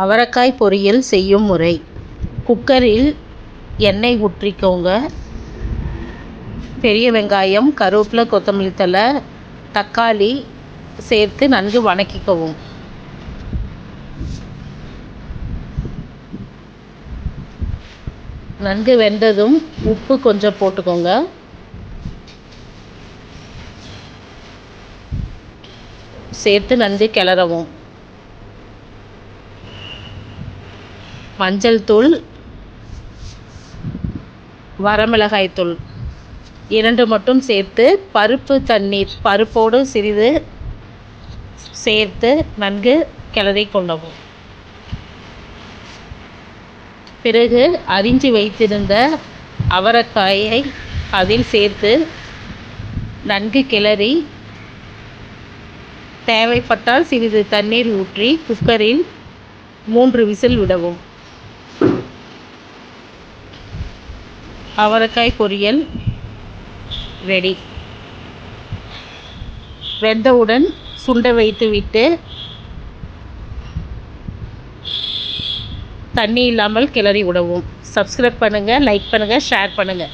அவரைக்காய் பொரியல் செய்யும் முறை. குக்கரில் எண்ணெய் ஊற்றிக்கோங்க. பெரிய வெங்காயம் கருவேப்பிலை கொத்தமல்லி தழை தக்காளி சேர்த்து நன்கு வணக்கிக்கவும். நன்கு வெந்ததும் உப்பு கொஞ்சம் போட்டுக்கோங்க. சேர்த்து நன்கு கிளறவும். மஞ்சள் தூள் வரமிளகாய் தூள். இரண்டு மட்டும் சேர்த்து பருப்பு தண்ணீர் பருப்போடு சிறிது சேர்த்து நன்கு கிளறி கொள்ளவும். பிறகு அரிஞ்சு வைத்திருந்த அவரைக்காயை அதில் சேர்த்து நன்கு கிளறி தேவைப்பட்டால் சிறிது தண்ணீர் ஊற்றி குக்கரில் மூன்று விசில் விடவும். அவரைக்காய் பொரியல் ரெடி வெந்தவுடன் சுண்ட வைத்துவிட்டு தண்ணி இல்லாமல் கிளறி விடவும். சப்ஸ்கிரைப் பண்ணுங்கள் லைக் பண்ணுங்கள் ஷேர் பண்ணுங்கள்